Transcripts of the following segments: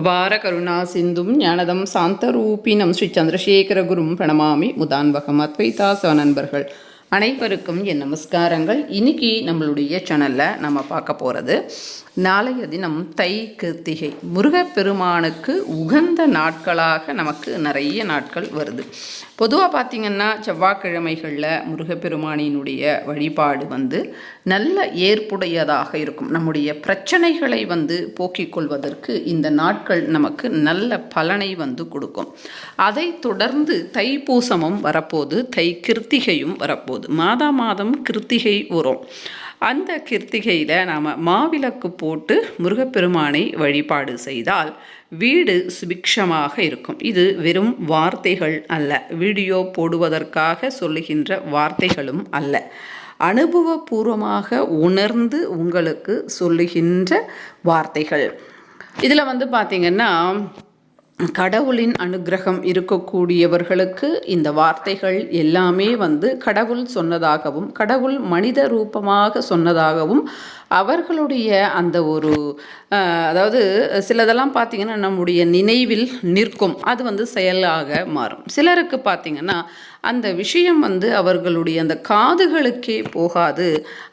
அபார கருணா சிந்தும் ஞானதம் சாந்தரூபினம் ஸ்ரீ சந்திரசேகரகுரும் பிரணமாமி முதான்வகம் அத்வைதாசவ நண்பர்கள். அனைவருக்கும் என் நமஸ்காரங்கள். இன்னைக்கு நம்மளுடைய சேனலில் நம்ம பார்க்க போகிறது நாளைய தினம் தை கிருத்திகை. முருகப்பெருமானுக்கு உகந்த நாட்களாக நமக்கு நிறைய நாட்கள் வருது. பொதுவாக பார்த்திங்கன்னா செவ்வாய்க்கிழமைகளில் முருகப்பெருமானினுடைய வழிபாடு வந்து நல்ல ஏற்புடையதாக இருக்கும். நம்முடைய பிரச்சனைகளை வந்து போக்கிக் கொள்வதற்கு இந்த நாட்கள் நமக்கு நல்ல பலனை வந்து கொடுக்கும். அதை தொடர்ந்து தைப்பூசமும் வரப்போது தை கிருத்திகையும் வரப்போகுது மாதா மாதம் கிருத்திகை வரும் அந்த கிருத்திகையில் நாம் மாவிளக்கு போட்டு முருகப்பெருமானை வழிபாடு செய்தால் வீடு சுபிக்ஷமாக இருக்கும். இது வெறும் வார்த்தைகள் அல்ல. வீடியோ போடுவதற்காக சொல்லுகின்ற வார்த்தைகளும் அல்ல. அனுபவபூர்வமாக உணர்ந்து உங்களுக்கு சொல்லுகின்ற வார்த்தைகள். இதில் வந்து பார்த்திங்கன்னா கடவுளின் அனுகிரகம் இருக்கக்கூடியவர்களுக்கு இந்த வார்த்தைகள் எல்லாமே வந்து கடவுள் சொன்னதாகவும் கடவுள் மனித ரூபமாக சொன்னதாகவும் அவர்களுடைய அந்த ஒரு அதாவது சிலதெல்லாம் பார்த்திங்கன்னா நம்முடைய நினைவில் நிற்கும். அது வந்து செயலாக மாறும். சிலருக்கு பார்த்திங்கன்னா அந்த விஷயம் வந்து அவர்களுடைய அந்த காதுகளுக்கே போகாது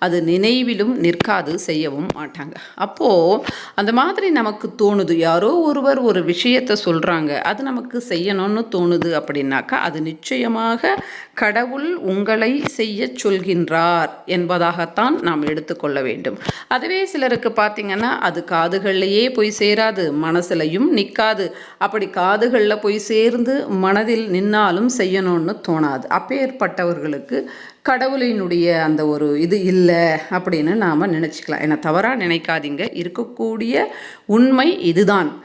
அது நினைவிலும் நிற்காது செய்யவும் மாட்டாங்க. அப்போது அந்த மாதிரி நமக்கு தோணுது. யாரோ ஒருவர் ஒரு விஷயத்தை சொல்கிறாங்க அது நமக்கு செய்யணும்னு தோணுது அப்படின்னாக்கா அது நிச்சயமாக கடவுள் உங்களை செய்ய சொல்கின்றார் என்பதாகத்தான் நாம் எடுத்துக்கொள்ள வேண்டும். அதுவே சிலருக்கு பார்த்திங்கன்னா அது காதுகள்லையே போய் சேராது மனசுலையும் நிற்காது அப்படி காதுகளில் போய் சேர்ந்து மனதில் நின்னாலும் செய்யணும்னு தோணாது. அப்பேற்பட்டவர்களுக்கு கடவுளினுடைய அந்த ஒரு இது இல்லை அப்படின்னு நாம் நினச்சிக்கலாம். ஏன்னா தவறாக நினைக்காதீங்க. இருக்கக்கூடிய உண்மை இதுதான்.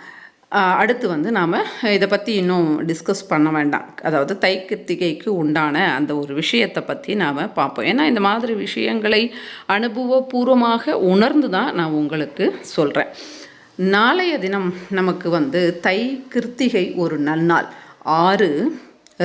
அடுத்து வந்து நாம் இதை பற்றி இன்னும் டிஸ்கஸ் பண்ண வேண்டாம். அதாவது தை கிருத்திகைக்கு உண்டான அந்த ஒரு விஷயத்தை பற்றி நாம் பார்ப்போம். ஏன்னா இந்த மாதிரி விஷயங்களை அனுபவபூர்வமாக உணர்ந்து தான் நான் உங்களுக்கு சொல்கிறேன் நாளைய தினம் நமக்கு வந்து தை கிருத்திகை ஒரு நன்னாள். ஆறு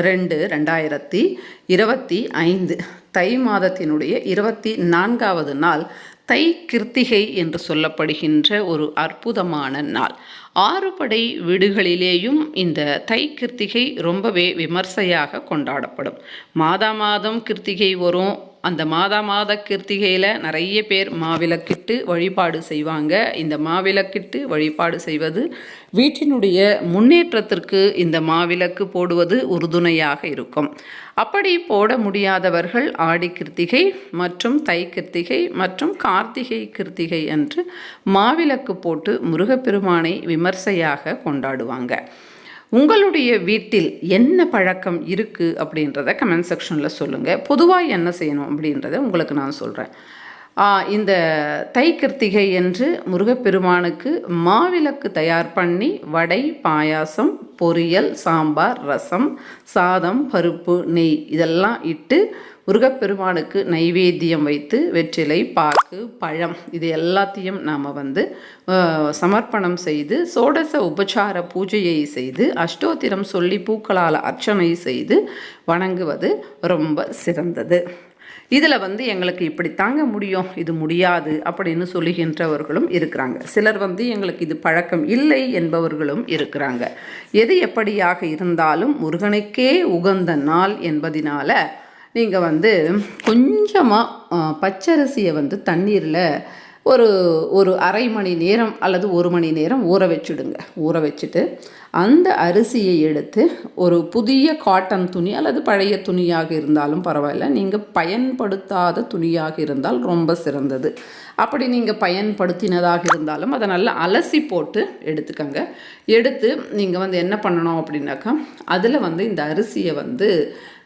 ரெண்டு ரெண்டாயிரத்தி இருபத்தி ஐந்து. தை மாதத்தினுடைய இருபத்தி நான்காவது நாள். தை கிருத்திகை என்று சொல்லப்படுகின்ற ஒரு அற்புதமான நாள். ஆறுபடை வீடுகளிலேயும் இந்த தை கிருத்திகை ரொம்பவே விமர்சையாக கொண்டாடப்படும். மாதா மாதம் கிருத்திகை வரும் அந்த மாதா மாத கிருத்திகையில் நிறைய பேர் மாவிளக்கிட்டு வழிபாடு செய்வாங்க. இந்த மாவிளக்கிட்டு வழிபாடு செய்வது வீட்டினுடைய முன்னேற்றத்திற்கு இந்த மாவிளக்கு போடுவது உறுதுணையாக இருக்கும். அப்படி போட முடியாதவர்கள் ஆடி கிருத்திகை மற்றும் தை கிருத்திகை மற்றும் கார்த்திகை கிருத்திகை என்று மாவிளக்கு போட்டு முருகப்பெருமானை விமர்சையாக கொண்டாடுவாங்க. உங்களுடைய வீட்டில் என்ன பழக்கம் இருக்குது அப்படின்றத கமெண்ட் செக்ஷனில் சொல்லுங்கள் பொதுவாக என்ன செய்யணும் அப்படின்றத உங்களுக்கு நான் சொல்கிறேன் இந்த தை கிருத்திகை என்று முருகப்பெருமானுக்கு மாவிளக்கு தயார் பண்ணி வடை பாயாசம் பொரியல் சாம்பார் ரசம் சாதம் பருப்பு நெய் இதெல்லாம் இட்டு முருகப்பெருமானுக்கு நைவேத்தியம் வைத்து வெற்றிலை பாக்கு பழம் இது எல்லாத்தையும் நாம் வந்து சமர்ப்பணம் செய்து சோடச உபச்சார பூஜையை செய்து அஷ்டோத்திரம் சொல்லி பூக்களால் அர்ச்சனை செய்து வணங்குவது ரொம்ப சிறந்தது. இதில் வந்து எங்களுக்கு இப்படி தாங்க முடியும் இது முடியாது அப்படின்னு சொல்லுகின்றவர்களும் இருக்கிறாங்க. சிலர் வந்து எங்களுக்கு இது பழக்கம் இல்லை என்பவர்களும் இருக்கிறாங்க. எது எப்படியாக இருந்தாலும் முருகனுக்கே உகந்த நாள் என்பதினால நீங்கள் வந்து கொஞ்சமாக பச்சரிசியை வந்து தண்ணீரில் ஒரு ஒரு அரை மணி நேரம் அல்லது ஒரு மணி நேரம் ஊற வச்சுடுங்க. ஊற வச்சுட்டு அந்த அரிசியை எடுத்து ஒரு புதிய காட்டன் துணி அல்லது பழைய துணியாக இருந்தாலும் பரவாயில்ல. நீங்கள் பயன்படுத்தாத துணியாக இருந்தால் ரொம்ப சிறந்தது. அப்படி நீங்கள் பயன்படுத்தினதாக இருந்தாலும் அதை நல்லா அலசி போட்டு எடுத்துக்கோங்க. எடுத்து நீங்கள் வந்து என்ன பண்ணணும் அப்படின்னாக்கா அதில் வந்து இந்த அரிசியை வந்து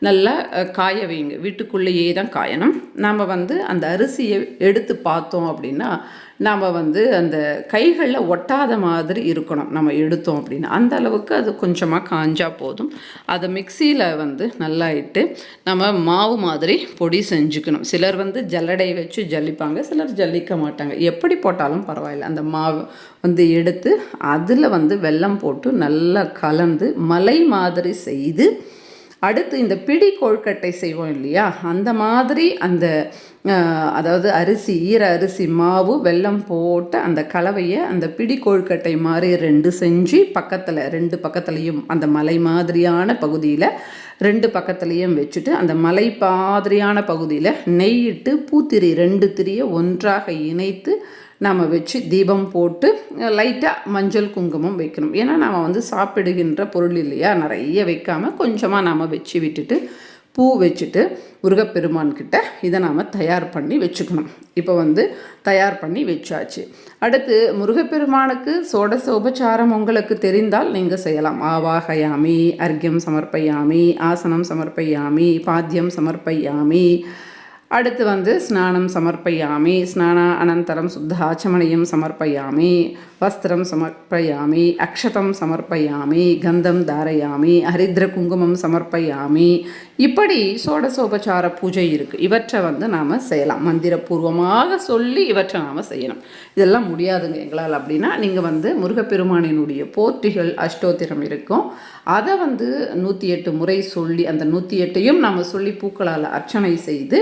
நல்லா காய வைங்க. வீட்டுக்குள்ளேயே தான் காயணும். நாம் வந்து அந்த அரிசியை எடுத்து பார்த்தோம் அப்படின்னா நாம் வந்து அந்த கைகளில் ஒட்டாத மாதிரி இருக்கணும். நம்ம எடுத்தோம் அப்படின்னா. அந்த அளவுக்கு அது கொஞ்சமாக காஞ்சா போதும். அதை மிக்சியில் வந்து நல்லா இட்டு நம்ம மாவு மாதிரி பொடி செஞ்சுக்கணும். சிலர் வந்து ஜல்லடை வச்சு ஜல்லிப்பாங்க சிலர் ஜல்லிக்க மாட்டாங்க. எப்படி போட்டாலும் பரவாயில்ல. அந்த மாவு வந்து எடுத்து அதில் வந்து வெல்லம் போட்டு நல்லா கலந்து மலை மாதிரி செய்து அடுத்து இந்த பிடி கொழுக்கட்டை செய்வோம் இல்லையா? அந்த மாதிரி அந்த அதாவது அரிசி ஈர அரிசி மாவு வெல்லம் போட்டு அந்த கலவையை அந்த பிடி கொழுக்கட்டை மாதிரி ரெண்டு செஞ்சு பக்கத்தில் ரெண்டு பக்கத்துலேயும் அந்த மலை மாதிரியான பகுதியில் ரெண்டு பக்கத்துலேயும் வச்சுட்டு அந்த மலை மாதிரியான பகுதியில் நெய்யிட்டு பூத்திரி ரெண்டு திரியை ஒன்றாக இணைத்து நாம் வச்சு தீபம் போட்டு லைட்டாக மஞ்சள் குங்குமம் வைக்கணும். ஏன்னா நாம் வந்து சாப்பிடுகின்ற பொருள் இல்லையா? நிறைய வைக்காம கொஞ்சமாக நாம் வச்சு விட்டுட்டு பூ வச்சுட்டு முருகப்பெருமான்கிட்ட இதை நாம் தயார் பண்ணி வச்சுக்கணும். இப்போ வந்து தயார் பண்ணி வச்சாச்சு. அடுத்து முருகப்பெருமானுக்கு சோடச உபச்சாரம் உங்களுக்கு தெரிந்தால் நீங்கள் செய்யலாம். ஆவாகயாமி அர்க்கியம் சமர்ப்பயாமி ஆசனம் சமர்ப்பயாமி பாத்தியம் சமர்ப்பயாமி அடுத்து வந்து ஸ்நானம் சமர்ப்பயாமி ஸ்நான அனந்தரம் சுத்தாச்சமணியம் சமர்ப்பயாமி. வஸ்திரம் சமர்ப்பயாமி அக்ஷதம் சமர்ப்பயாமி கந்தம் தாரயாமி ஹரித்ர குங்குமம் சமர்ப்பயாமி. இப்படி சோடசோபச்சார பூஜை இருக்குது இவற்றை வந்து நாம் செய்யலாம். மந்திரபூர்வமாக சொல்லி இவற்றை நாம் செய்யணும். இதெல்லாம் முடியாதுங்க எங்களால் அப்படின்னா நீங்கள் வந்து முருகப்பெருமானினுடைய போற்றிகள் அஷ்டோத்திரம் இருக்கும். அதை வந்து நூற்றி எட்டு முறை சொல்லி அந்த நூற்றி எட்டையும் நம்ம சொல்லி பூக்களால் அர்ச்சனை செய்து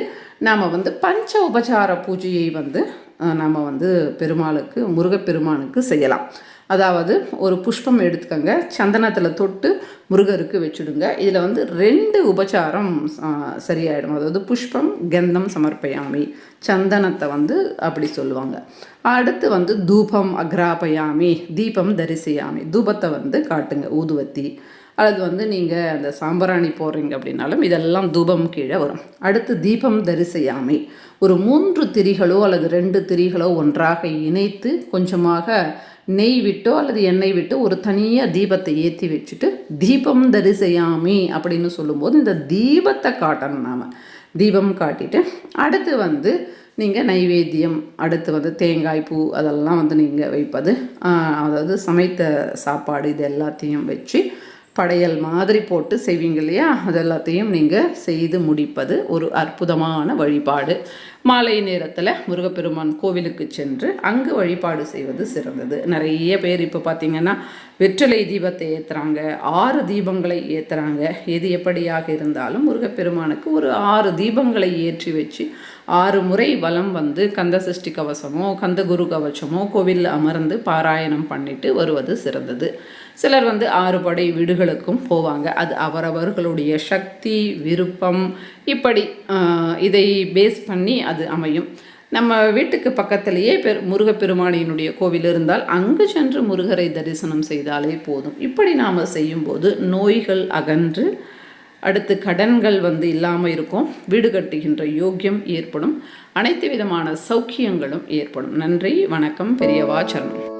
நாம் வந்து பஞ்ச உபச்சார பூஜையை வந்து நாம் வந்து பெருமாளுக்கு முருகப்பெருமானுக்கு செய்யலாம். அதாவது ஒரு புஷ்பம் எடுத்துக்கோங்க. சந்தனத்தில் தொட்டு முருகருக்கு வச்சுடுங்க. இதில் வந்து ரெண்டு உபச்சாரம் சரியாயிடும். அதாவது புஷ்பம் கந்தம் சமர்ப்பயாமி. சந்தனத்தை வந்து அப்படி சொல்லுவாங்க. அடுத்து வந்து தூபம் அக்ராபயாமி தீபம் தரிசியாமி. தூபத்தை வந்து காட்டுங்க ஊதுவத்தி. அல்லது வந்து நீங்கள் அந்த சாம்பராணி போடுறீங்க அப்படின்னாலும் இதெல்லாம் தூபம் கீழே வரும். அடுத்து தீபம் தரிசையாமை. ஒரு மூன்று திரிகளோ அல்லது ரெண்டு திரிகளோ ஒன்றாக இணைத்து கொஞ்சமாக நெய் விட்டோ அல்லது எண்ணெய் விட்டோ ஒரு தனியாக தீபத்தை ஏற்றி வச்சுட்டு தீபம் தரிசையாமி அப்படின்னு சொல்லும்போது இந்த தீபத்தை காட்டணும் நாம். தீபம் காட்டிட்டு அடுத்து வந்து நீங்கள் நைவேத்தியம் அடுத்து வந்து தேங்காய் பூ அதெல்லாம் வந்து நீங்கள் வைப்பது அதாவது சமைத்த சாப்பாடு இது எல்லாத்தையும் வச்சு படையல் மாதிரி போட்டு செய்வீங்க இல்லையா? அதெல்லாத்தையும் நீங்கள் செய்து முடிப்பது ஒரு அற்புதமான வழிபாடு. மாலை நேரத்தில் முருகப்பெருமான் கோவிலுக்கு சென்று அங்கு வழிபாடு செய்வது சிறந்தது. நிறைய பேர் இப்போ பார்த்தீங்கன்னா வெற்றிலை தீபத்தை ஏற்றுறாங்க ஆறு தீபங்களை ஏற்றுறாங்க எது எப்படியாக இருந்தாலும் முருகப்பெருமானுக்கு ஒரு ஆறு தீபங்களை ஏற்றி வச்சு ஆறு முறை வலம் வந்து கந்த சஷ்டி கவசமோ கந்த குரு கவசமோ கோவிலில் அமர்ந்து பாராயணம் பண்ணிட்டு வருவது சிறந்தது. சிலர் வந்து ஆறு படை வீடுகளுக்கும் போவாங்க. அது அவரவர்களுடைய சக்தி விருப்பம் இப்படி இதை பேஸ் பண்ணி அது அமையும். நம்ம வீட்டுக்கு பக்கத்திலேயே பெரு முருகப்பெருமானியினுடைய கோவில் இருந்தால் அங்கு சென்று முருகரை தரிசனம் செய்தாலே போதும். இப்படி நாம் செய்யும்போது நோய்கள் அகன்று அடுத்து கடன்கள் வந்து இல்லாமல் இருக்கும். வீடு கட்டுகின்ற யோக்கியம் ஏற்படும். அனைத்து விதமான சௌக்கியங்களும் ஏற்படும். நன்றி வணக்கம் பெரியவா சரணம்.